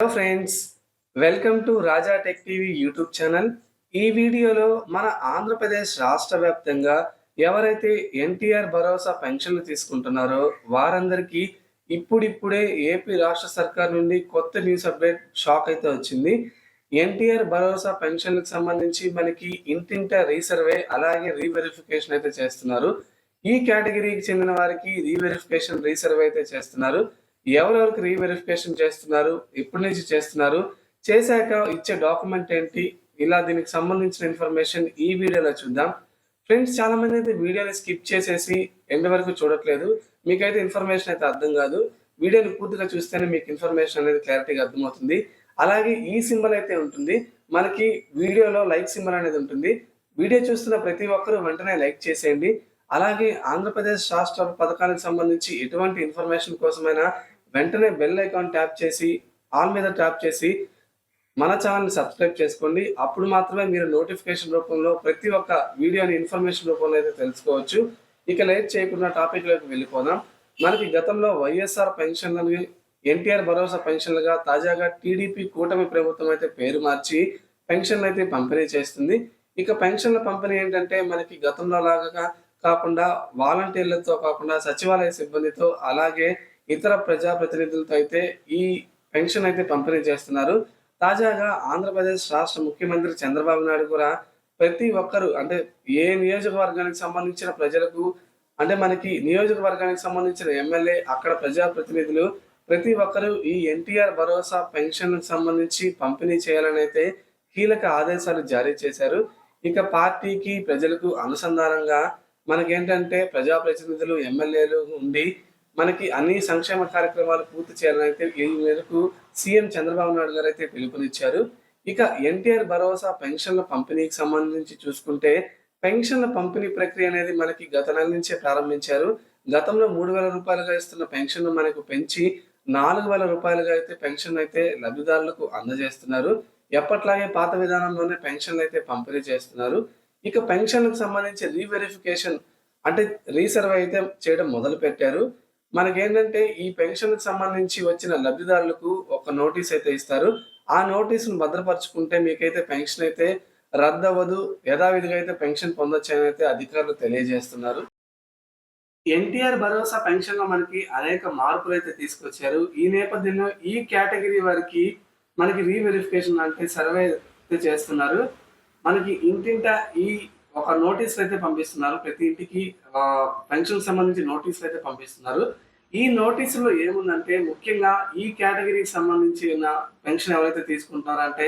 Hello friends welcome to Raja tech TV YouTube channel ఈ వీడియోలో మన ఆంధ్రప్రదేశ్ రాష్ట్ర వ్యాప్తంగా ఎవరైతే ఎన్టీఆర్ భరోసా పెన్షన్లు తీసుకుంటున్నారో వారందరికీ ఇప్పుడిప్పుడే ఏపీ రాష్ట్ర సర్కార్ నుండి కొత్త న్యూస్ అప్డేట్ షాక్ అయితే వచ్చింది. ఎన్టీఆర్ భరోసా పెన్షన్లకు సంబంధించి మనకి ఇంటింట రీసర్వే అలాగే రీవెరిఫికేషన్ అయితే చేస్తున్నారు. ఈ కేటగిరీకి చెందిన వారికి రీవెరిఫికేషన్ రీసర్వే అయితే చేస్తున్నారు. ఎవరెవరికి రీవెరిఫికేషన్ చేస్తున్నారు ఎప్పటి నుంచి చేస్తున్నారు చేశాక ఇచ్చే డాక్యుమెంట్ ఏంటి ఇలా దీనికి సంబంధించిన ఇన్ఫర్మేషన్ ఈ వీడియోలో చూద్దాం. ఫ్రెండ్స్ చాలా మంది అయితే వీడియోని స్కిప్ చేసేసి ఎండ్ వరకు చూడట్లేదు. మీకైతే ఇన్ఫర్మేషన్ అయితే అర్థం కాదు. వీడియోని పూర్తిగా చూస్తేనే మీకు ఇన్ఫర్మేషన్ అనేది క్లారిటీగా అర్థమవుతుంది. అలాగే ఈ సింబల్ అయితే ఉంటుంది. మనకి వీడియోలో లైక్ సింబల్ అనేది ఉంటుంది. వీడియో చూస్తున్న ప్రతి ఒక్కరూ వెంటనే లైక్ చేసేయండి. అలాగే ఆంధ్రప్రదేశ్ రాష్ట్ర పథకానికి సంబంధించి ఎటువంటి ఇన్ఫర్మేషన్ కోసమైనా వెంటనే బెల్ ఐకాన్ ట్యాప్ చేసి ఆల్ మీద ట్యాప్ చేసి మన ఛానల్ని సబ్స్క్రైబ్ చేసుకోండి. అప్పుడు మాత్రమే మీరు నోటిఫికేషన్ రూపంలో ప్రతి ఒక్క వీడియోని ఇన్ఫర్మేషన్ రూపంలో అయితే తెలుసుకోవచ్చు. ఇక లేట్ చేయకుండా టాపిక్లోకి వెళ్ళిపోదాం. మనకి గతంలో వైఎస్ఆర్ పెన్షన్లని ఎన్టీఆర్ భరోసా పెన్షన్లుగా తాజాగా టీడీపీ కూటమి ప్రభుత్వం అయితే పేరు మార్చి పెన్షన్లు అయితే పంపిణీ చేస్తుంది. ఇక పెన్షన్ల పంపిణీ ఏంటంటే మనకి గతంలో లాగా కాకుండా వాలంటీర్లతో కాకుండా సచివాలయ సిబ్బందితో అలాగే ఇతర ప్రజాప్రతినిధులతో అయితే ఈ పెన్షన్ అయితే పంపిణీ చేస్తున్నారు. తాజాగా ఆంధ్రప్రదేశ్ రాష్ట్ర ముఖ్యమంత్రి చంద్రబాబు నాయుడు కూడా ప్రతి ఒక్కరు అంటే ఏ నియోజకవర్గానికి సంబంధించిన ప్రజలకు అంటే మనకి నియోజకవర్గానికి సంబంధించిన ఎమ్మెల్యే అక్కడ ప్రజాప్రతినిధులు ప్రతి ఒక్కరూ ఈ ఎన్టీఆర్ భరోసా పెన్షన్ సంబంధించి పంపిణీ చేయాలని అయితే కీలక ఆదేశాలు జారీ చేశారు. ఇక పార్టీకి ప్రజలకు అనుసంధానంగా మనకేంటంటే ప్రజాప్రతినిధులు ఎమ్మెల్యేలు ఉండి మనకి అన్ని సంక్షేమ కార్యక్రమాలు పూర్తి చేయాలని ఈ మేరకు సీఎం చంద్రబాబు నాయుడు గారు అయితే పిలుపునిచ్చారు. ఇక ఎన్టీఆర్ భరోసా పెన్షన్ల పంపిణీకి సంబంధించి చూసుకుంటే పెన్షన్ల పంపిణీ ప్రక్రియ అనేది మనకి గత నెల నుంచే ప్రారంభించారు. గతంలో మూడు వేల రూపాయలుగా ఇస్తున్న పెన్షన్ మనకు పెంచి నాలుగు వేల రూపాయలుగా అయితే పెన్షన్ అయితే లబ్ధిదారులకు అందజేస్తున్నారు. ఎప్పట్లాగే పాత విధానంలోనే పెన్షన్లు అయితే పంపిణీ చేస్తున్నారు. ఇక పెన్షన్లకు సంబంధించి రీవెరిఫికేషన్ అంటే రీసర్వే అయితే చేయడం మొదలు పెట్టారు మనకేంటంటే ఈ పెన్షన్కి సంబంధించి వచ్చిన లబ్ధిదారులకు ఒక నోటీస్ అయితే ఇస్తారు. ఆ నోటీసును భద్రపరచుకుంటే మీకైతే పెన్షన్ అయితే రద్దవ్వదు. యథావిధిగా అయితే పెన్షన్ పొందొచ్చని అయితే అధికారులు తెలియజేస్తున్నారు. ఎన్టీఆర్ భరోసా పెన్షన్లో మనకి అనేక మార్పులు అయితే తీసుకొచ్చారు. ఈ నేపథ్యంలో ఈ కేటగిరీ వారికి మనకి రీవెరిఫికేషన్ అంటే సర్వే అయితే చేస్తున్నారు. మనకి ఇంటింట ఈ ఒక నోటీసులు అయితే పంపిస్తున్నారు. ప్రతి ఇంటికి పెన్షన్ సంబంధించి నోటీసులు అయితే పంపిస్తున్నారు. ఈ నోటీసులో ఏముందంటే ముఖ్యంగా ఈ కేటగిరీకి సంబంధించిన పెన్షన్ ఎవరైతే తీసుకుంటున్నారో అంటే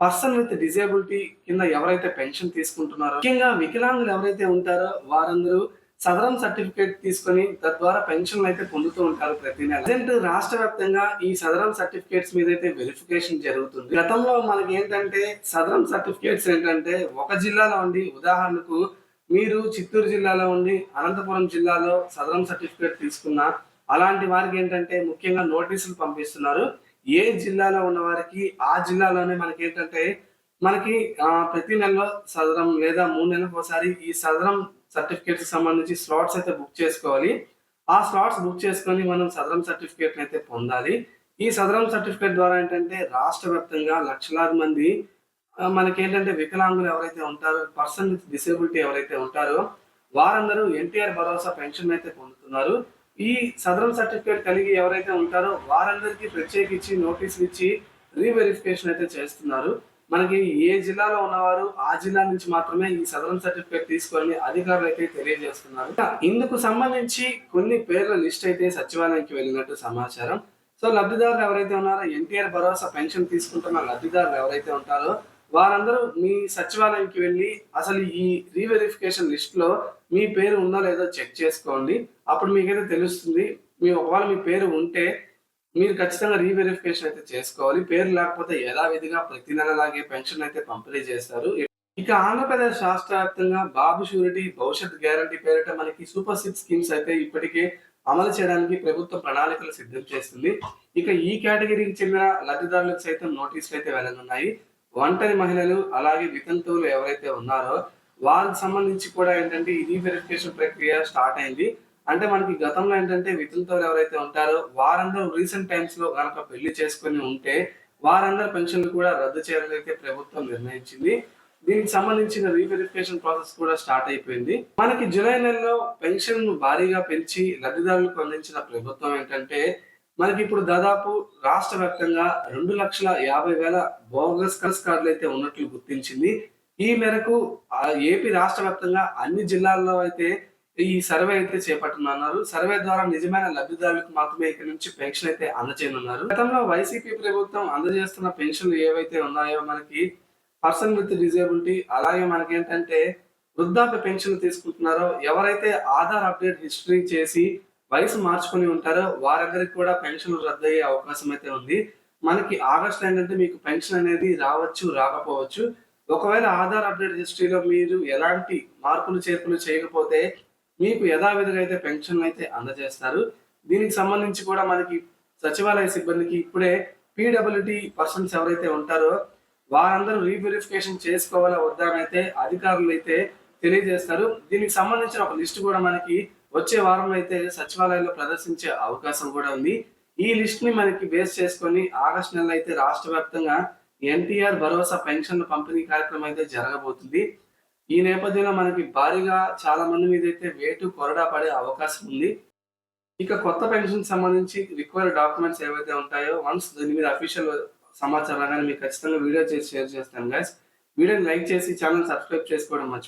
పర్సన్ విత్ డిజేబిలిటీ కింద ఎవరైతే పెన్షన్ తీసుకుంటున్నారో ముఖ్యంగా వికలాంగులు ఎవరైతే ఉంటారో వారందరూ సదరం సర్టిఫికేట్ తీసుకొని తద్వారా పెన్షన్ అయితే పొందుతూ ఉంటారు ప్రతి నెల. ప్రజెంట్ రాష్ట్ర వ్యాప్తంగా ఈ సదరం సర్టిఫికేట్స్ మీద అయితే వెరిఫికేషన్ జరుగుతుంది. గతంలో మనకి ఏంటంటే సదరం సర్టిఫికేట్స్ ఏంటంటే ఒక జిల్లాలో ఉండి ఉదాహరణకు మీరు చిత్తూరు జిల్లాలో ఉండి అనంతపురం జిల్లాలో సదరం సర్టిఫికేట్ తీసుకున్న అలాంటి వారికి ఏంటంటే ముఖ్యంగా నోటీసులు పంపిస్తున్నారు. ఏ జిల్లాలో ఉన్న వారికి ఆ జిల్లాలోనే మనకి ఏంటంటే మనకి ప్రతి నెలలో సదరం లేదా మూడు నెలలకు ఒకసారి ఈ సదరం సర్టిఫికేట్స్ సంబంధించి స్లాట్స్ అయితే బుక్ చేసుకోవాలి. ఆ స్లాట్స్ బుక్ చేసుకొని మనం సదరం సర్టిఫికేట్ అయితే పొందాలి. ఈ సదరం సర్టిఫికేట్ ద్వారా ఏంటంటే రాష్ట్ర వ్యాప్తంగా లక్షలాది మంది మనకేంటంటే వికలాంగులు ఎవరైతే ఉంటారో పర్సన్ విత్ డిసేబిలిటీ ఎవరైతే ఉంటారో వారందరూ ఎన్టీఆర్ భరోసా పెన్షన్ అయితే పొందుతున్నారు. ఈ సదరం సర్టిఫికేట్ కలిగి ఎవరైతే ఉంటారో వారందరికీ ప్రత్యేకించి నోటీసులు ఇచ్చి రీవెరిఫికేషన్ అయితే చేస్తున్నారు. మనకి ఏ జిల్లాలో ఉన్నవారు ఆ జిల్లా నుంచి మాత్రమే ఈ సదరం సర్టిఫికేట్ తీసుకొని అధికారులు అయితే తెలియజేస్తున్నారు. ఇందుకు సంబంధించి కొన్ని పేర్ల లిస్ట్ అయితే సచివాలయానికి వెళ్ళినట్టు సమాచారం. సో లబ్ధిదారులు ఎవరైతే ఉన్నారో ఎన్టీఆర్ భరోసా పెన్షన్ తీసుకుంటున్న లబ్ధిదారులు ఎవరైతే ఉంటారో వారందరూ మీ సచివాలయంకి వెళ్ళి అసలు ఈ రీవెరిఫికేషన్ లిస్ట్లో మీ పేరు ఉందో లేదో చెక్ చేసుకోండి. అప్పుడు మీకైతే తెలుస్తుంది. మీ ఒకవేళ మీ పేరు ఉంటే మీరు ఖచ్చితంగా రీవెరిఫికేషన్ అయితే చేసుకోవాలి. పేరు లేకపోతే యథావిధిగా ప్రతి నెలలాగే పెన్షన్ అయితే పంపిణీ చేస్తారు. ఇక ఆంధ్రప్రదేశ్ రాష్ట్ర వ్యాప్తంగా బాబు షూరిటీ భవిష్యత్ గ్యారంటీ పేరిట మనకి సూపర్ సిక్స్ స్కీమ్స్ అయితే ఇప్పటికే అమలు చేయడానికి ప్రభుత్వ ప్రణాళికలు సిద్ధం చేస్తుంది. ఇక ఈ కేటగిరీకి చెందిన లబ్ధిదారులకు సైతం నోటీసులు అయితే వెళ్ళనున్నాయి ఒంటరి మహిళలు అలాగే వితంతువులు ఎవరైతే ఉన్నారో వాళ్ళకి సంబంధించి కూడా ఏంటంటే ఈ రీవెరిఫికేషన్ ప్రక్రియ స్టార్ట్ అయింది. అంటే మనకి గతంలో ఏంటంటే విధులతో ఎవరైతే ఉంటారో వారందరూ రీసెంట్ టైమ్స్లో కనుక పెళ్ళి చేసుకుని ఉంటే వారందరి పెన్షన్లు కూడా రద్దు చేయాలని ప్రభుత్వం నిర్ణయించింది. దీనికి సంబంధించిన రీవెరిఫికేషన్ ప్రాసెస్ కూడా స్టార్ట్ అయిపోయింది. మనకి జూలై నెలలో పెన్షన్ భారీగా పెంచి లబ్ధిదారులకు అందించిన ప్రభుత్వం ఏంటంటే మనకి ఇప్పుడు దాదాపు రాష్ట్ర వ్యాప్తంగా రెండు లక్షల యాభై వేల బోగస్ కస్ కార్డులు అయితే ఉన్నట్లు గుర్తించింది. ఈ మేరకు ఏపీ రాష్ట్ర వ్యాప్తంగా అన్ని జిల్లాల్లో అయితే ఈ సర్వే అయితే చేపట్టనున్నారు సర్వే ద్వారా నిజమైన లబ్ధిదారులకు మాత్రమే ఇక్కడ నుంచి పెన్షన్ అయితే అందజేయనున్నారు. గతంలో వైసీపీ ప్రభుత్వం అందజేస్తున్న పెన్షన్లు ఏవైతే ఉన్నాయో మనకి పర్సన్ విత్ డిజేబిలిటీ అలాగే మనకి ఏంటంటే వృద్ధాప్య పెన్షన్ తీసుకుంటున్నారో ఎవరైతే ఆధార్ అప్డేట్ హిస్టరీ చేసి వయసు మార్చుకొని ఉంటారో వారందరికి కూడా పెన్షన్ రద్దయ్యే అవకాశం అయితే ఉంది. మనకి ఆగస్ట్ ఏంటంటే మీకు పెన్షన్ అనేది రావచ్చు రాకపోవచ్చు. ఒకవేళ ఆధార్ అప్డేట్ హిస్టరీలో మీరు ఎలాంటి మార్పులు చేర్పులు చేయకపోతే మీకు యథావిధిగా అయితే పెన్షన్ అయితే అందజేస్తారు. దీనికి సంబంధించి కూడా మనకి సచివాలయ సిబ్బందికి ఇప్పుడే పీడబ్ల్యూడి పర్సన్స్ ఎవరైతే ఉంటారో వారందరూ రీవెరిఫికేషన్ చేసుకోవాలా వద్దా అయితే అధికారులు అయితే తెలియజేస్తారు. దీనికి సంబంధించిన ఒక లిస్ట్ కూడా మనకి వచ్చే వారంలో అయితే సచివాలయంలో ప్రదర్శించే అవకాశం కూడా ఉంది. ఈ లిస్ట్ని మనకి బేస్ చేసుకొని ఆగస్ట్ నెలలో అయితే రాష్ట్ర వ్యాప్తంగా ఎన్టీఆర్ భరోసా పెన్షన్ పంపిణీ కార్యక్రమం అయితే జరగబోతుంది. ఈ నేపథ్యంలో మనకి భారీగా చాలా మంది మీద అయితే వేటు కొరడా పడే అవకాశం ఉంది. ఇక కొత్త పెన్షన్ సంబంధించి రిక్వైర్డ్ డాక్యుమెంట్స్ ఏవైతే ఉంటాయో వన్స్ దీని మీద అఫీషియల్ సమాచారం కానీ మీకు ఖచ్చితంగా వీడియో చేసి షేర్ చేస్తాను గైస్ వీడియోని లైక్ చేసి ఛానల్ సబ్స్క్రైబ్ చేసుకోవడం మర్చిపోకండి